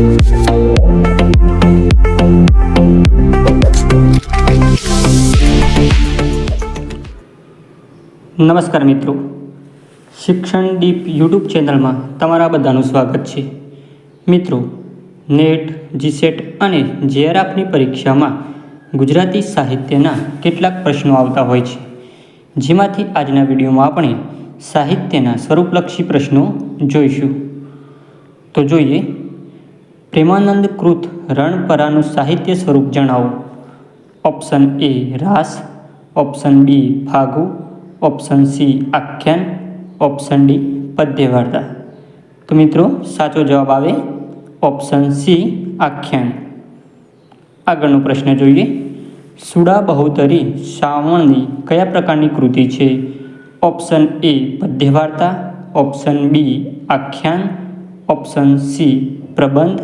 નમસ્કાર મિત્રો. શિક્ષણ દીપ યુટ્યુબ ચેનલમાં તમારા બધાનું સ્વાગત છે. મિત્રો, નેટ, જીસેટ અને જેઆરએફની પરીક્ષામાં ગુજરાતી સાહિત્યના કેટલાક પ્રશ્નો આવતા હોય છે. જેમાંથી આજના વિડીયોમાં આપણે સાહિત્યના સ્વરૂપલક્ષી પ્રશ્નો જોઈશું. તો જોઈએ પ્રેમાનંદ કૃત રણપરાનું સાહિત્ય સ્વરૂપ જણાવો. ઓપ્શન એ રાસ, ઓપ્શન બી ફાગુ ઓપ્શન સી આખ્યાન, ઓપ્શન ડી પદ્ય વાર્તા તો મિત્રો, સાચો જવાબ આવે ઓપ્શન સી આખ્યાન. આગળનો પ્રશ્ન જોઈએ. સુડા બહુતરી શ્રાવણની કયા પ્રકારની કૃતિ છે? ઓપ્શન એ પદ્ય વાર્તા ઓપ્શન બી આખ્યાન, ઓપ્શન સી પ્રબંધ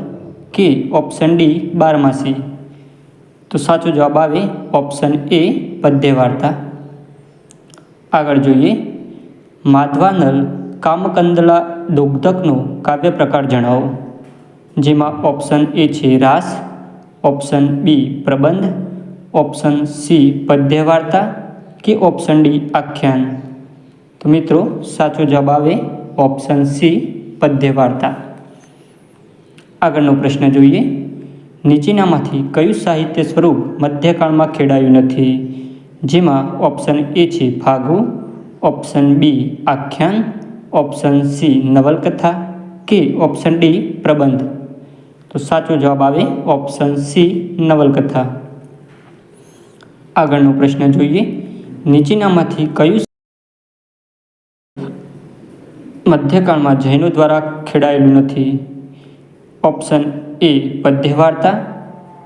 કે ઓપ્શન ડી બારમાસી? તો સાચો જવાબ આવે ઓપ્શન એ પદ્ય વાર્તા. આગળ જોઈએ. માધવાનલ કામકંદલા દુગ્ધકનો કાવ્ય પ્રકાર જણાવો. જેમાં ઓપ્શન એ છે રાસ ઓપ્શન બી પ્રબંધ ઓપ્શન સી પદ્ય વાર્તા કે ઓપ્શન ડી આખ્યાન. તો મિત્રો, સાચો જવાબ આવે ઓપ્શન સી પદ્ય વાર્તા. આગળનો પ્રશ્ન જોઈએ. નીચેનામાંથી કયું સાહિત્ય સ્વરૂપ મધ્યકાળમાં ખેડાયું નથી? જેમાં ઓપ્શન એ છે ફાગુ ઓપ્શન બી આખ્યાન ઓપ્શન સી નવલકથા કે ઓપ્શન ડી પ્રબંધ? તો સાચો જવાબ આવે ઓપ્શન સી નવલકથા. આગળનો પ્રશ્ન જોઈએ. નીચેનામાંથી કયું મધ્યકાળમાં જૈનો દ્વારા ખેડાયેલું નથી? ઓપ્શન એ પદ્ય વાર્તા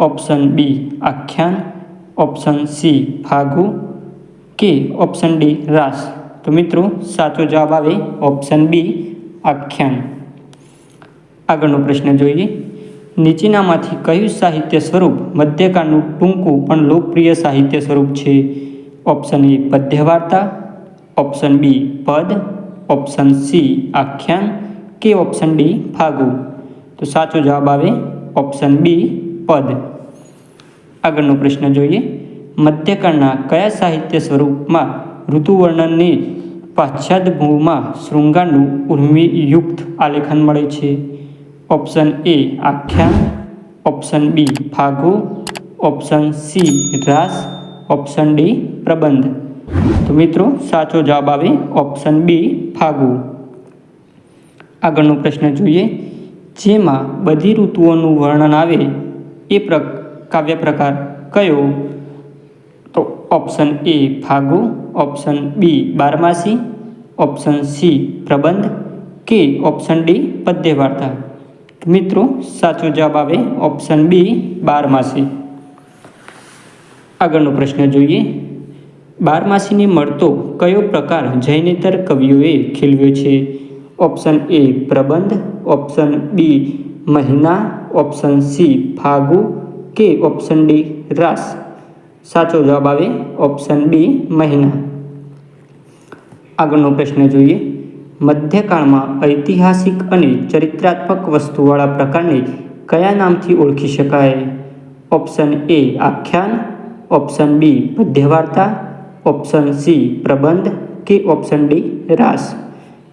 ઓપ્શન બી આખ્યાન, ઓપ્શન સી ફાગુ કે ઓપ્શન ડી રાસ. તો મિત્રો, સાચો જવાબ આવે ઓપ્શન બી આખ્યાન. આગળનો પ્રશ્ન જોઈએ. નીચેનામાંથી કયું સાહિત્ય સ્વરૂપ મધ્યકાળનું ટૂંકું પણ લોકપ્રિય સાહિત્ય સ્વરૂપ છે? ઓપ્શન એ પદ્ય વાર્તા ઓપ્શન બી પદ, ઓપ્શન સી આખ્યાન કે ઓપ્શન ડી ફાગુ તો સાચો જવાબ આવે ઓપ્શન બી પદ. આગળનો પ્રશ્ન જોઈએ. મધ્યકાળના કયા સાહિત્ય સ્વરૂપમાં ઋતુવર્ણનની પાશ્ચાત ભૂમાં શૃંગારનું ઉર્મિયુક્ત આલેખન મળે છે? ઓપ્શન એ આખ્યાન. ઓપ્શન બી ફાગુ ઓપ્શન સી રાસ. ઓપ્શન ડી પ્રબંધ. તો મિત્રો, સાચો જવાબ આવે ઓપ્શન બી ફાગુ આગળનો પ્રશ્ન જોઈએ. જેમાં બધી ઋતુઓનું વર્ણન આવે, એ પ્ર કાવ્ય પ્રકાર કયો? તો ઓપ્શન એ ફાગુ ઓપ્શન બી બારમાસી ઓપ્શન સી પ્રબંધ, કે ઓપ્શન ડી પદ્ય વાર્તા. મિત્રો, સાચો જવાબ આવે ઓપ્શન બી બારમાસી. આગળનો પ્રશ્ન જોઈએ. બારમાસીને મળતો કયો પ્રકાર જૈનેતર કવિઓએ ખીલવ્યો છે? ઓપ્શન એ પ્રબંધ, ઓપ્શન બી મહિના, ઓપ્શન સી ફાગુ કે ઓપ્શન ડી રાસ. સાચો જવાબ આવે ઓપ્શન બી મહિના. આગળનો પ્રશ્ન જોઈએ. મધ્યકાળમાં ઐતિહાસિક અને ચરિત્રાત્મક વસ્તુવાળા પ્રકારને કયા નામથી ઓળખી શકાય? ઓપ્શન એ આખ્યાન, ઓપ્શન બી પદ્યવાર્તા, ઓપ્શન સી પ્રબંધ કે ઓપ્શન ડી રાસ.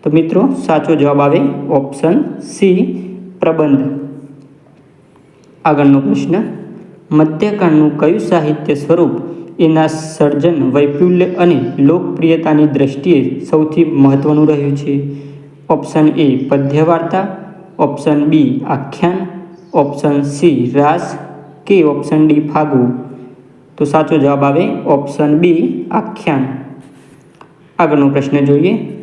તો મિત્રો, સાચો જવાબ આવે ઓપ્શન સી પ્રબંધ. આગળનો પ્રશ્ન, મધ્યકાળનું કયું સાહિત્ય સ્વરૂપ એના સર્જન વૈપુલ્ય અને લોકપ્રિયતાની દ્રષ્ટિએ સૌથી મહત્ત્વનું રહ્યું છે? ઓપ્શન એ પદ્ય વાર્તા ઓપ્શન બી આખ્યાન. ઓપ્શન સી રાસ. કે ઓપ્શન ડી ફાગુ. તો સાચો જવાબ આવે ઓપ્શન બી આખ્યાન. આગળનો પ્રશ્ન જોઈએ.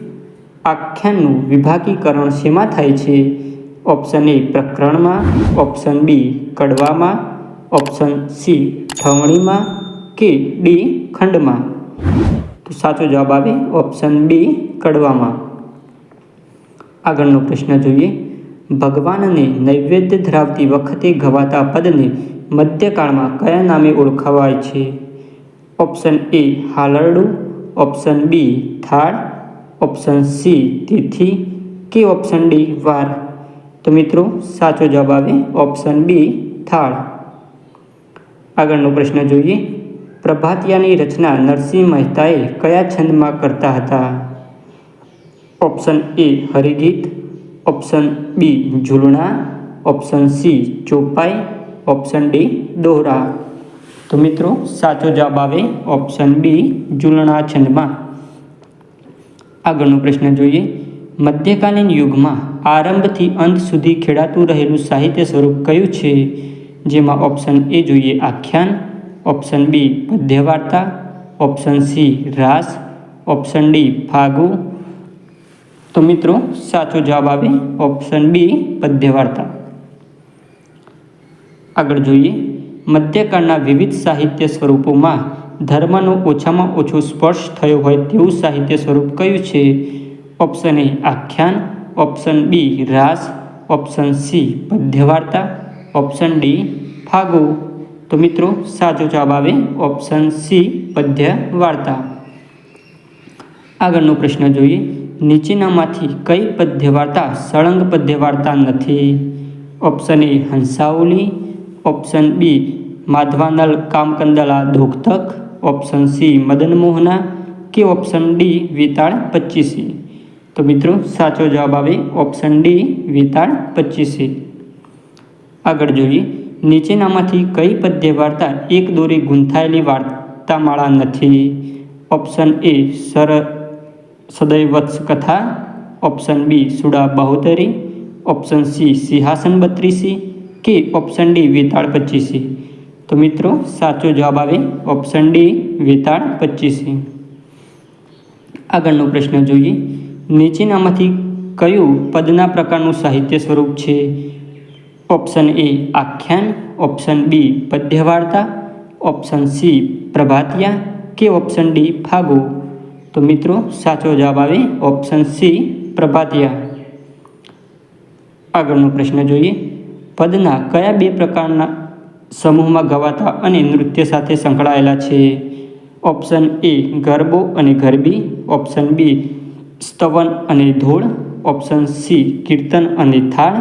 આખ્યાનનું વિભાગીકરણ શેમાં થાય છે? ઓપ્શન એ પ્રકરણમાં, ઓપ્શન બી કડવામાં, ઓપ્શન સી ઠવણીમાં કે ડી ખંડમાં? તો સાચો જવાબ આવે ઓપ્શન બી કડવામાં. આગળનો પ્રશ્ન જોઈએ. ભગવાનને નૈવેદ્ય ધરાવતી વખતે ગવાતા પદને મધ્યકાળમાં કયા નામે ઓળખાવાય છે? ઓપ્શન એ હાલરડું, ઓપ્શન બી થાળ ઓપ્શન સી તિથિ કે ઓપ્શન ડી વાર? તો મિત્રો, સાચો જવાબ આવે ઓપ્શન બી થાળ. આગળનો પ્રશ્ન જોઈએ. પ્રભાતિયાની રચના નરસિંહ મહેતાએ કયા છંદમાં કરતા હતા? ઓપ્શન એ હરિગીત ઓપ્શન બી ઝૂલણા ઓપ્શન સી ચોપાઈ ઓપ્શન ડી દોહરા. તો મિત્રો, સાચો જવાબ આવે ઓપ્શન બી ઝૂલણા છંદમાં. આગળનો પ્રશ્ન જોઈએ. મધ્યકાલીન યુગમાં આરંભથી અંત સુધી ખેડાતું રહેલું સાહિત્ય સ્વરૂપ કયું છે? જેમાં ઓપ્શન એ જોઈએ આખ્યાન ઓપ્શન બી પદ્ય વાર્તા ઓપ્શન સી રાસ ઓપ્શન ડી ફાગુ તો મિત્રો, સાચો જવાબ આવે ઓપ્શન બી પદ્ય વાર્તા આગળ જોઈએ. મધ્યકાળના વિવિધ સાહિત્ય સ્વરૂપોમાં ધર્મનો ઓછામાં ઓછો સ્પર્શ થયો હોય તેવું સાહિત્ય સ્વરૂપ કયું છે? ઓપ્શન એ આખ્યાન. ઓપ્શન બી રાસ. ઓપ્શન સી પદ્ય વાર્તા ઓપ્શન ડી ફાગો તો મિત્રો, સાચો જવાબ આવે ઓપ્શન સી પદ્ય વાર્તા આગળનો પ્રશ્ન જોઈએ. નીચેનામાંથી કઈ પદ્ય વાર્તા સળંગ પદ્ય વાર્તા નથી? Option A Hansavali. Option B Madhavanal Kamkandala Dogdhak option C Madan Mohana કે ઓપ્શન ડી વેતાળ પચીસી તો મિત્રો સાચો જવાબ આવે ઓપ્શન ડી વેતાળ પચીસી આગળ જોઈએ, નીચેનામાંથી કઈ પદ્ય વાર્તા એક દોરી ગૂંથાયેલી વાર્તામાળા નથી? ઓપ્શન એ સર, સદૈવત્સ કથા, option B Suda Bahutari, option C Sinhasan Batrisi કે ઓપ્શન ડી વેતાળ પચીસી તો મિત્રો, સાચો જવાબ આવે ઓપ્શન ડી વેતાળ પચીસે આગળનો પ્રશ્ન જોઈએ. નીચેનામાંથી કયું પદના પ્રકારનું સાહિત્ય સ્વરૂપ છે? ઓપ્શન એ આખ્યાન ઓપ્શન બી પદ્ય વાર્તા ઓપ્શન સી પ્રભાતિયા કે ઓપ્શન ડી ફાગુ? તો મિત્રો, સાચો જવાબ આવે ઓપ્શન સી પ્રભાતિયા. આગળનો પ્રશ્ન જોઈએ. પદના કયા બે પ્રકારના સમૂહમાં ગવાતા અને નૃત્ય સાથે સંકળાયેલા છે. ઓપ્શન એ ગરબો અને ગરબી, ઓપ્શન બી સ્તવન અને ધોળ, ઓપ્શન સી કીર્તન અને થાળ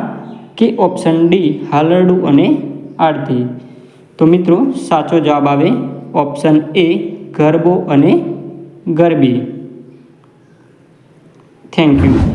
કે ઓપ્શન ડી હાલરડું અને આરતી. તો મિત્રો, સાચો જવાબ આવે ઓપ્શન એ ગરબો અને ગરબી. Thank you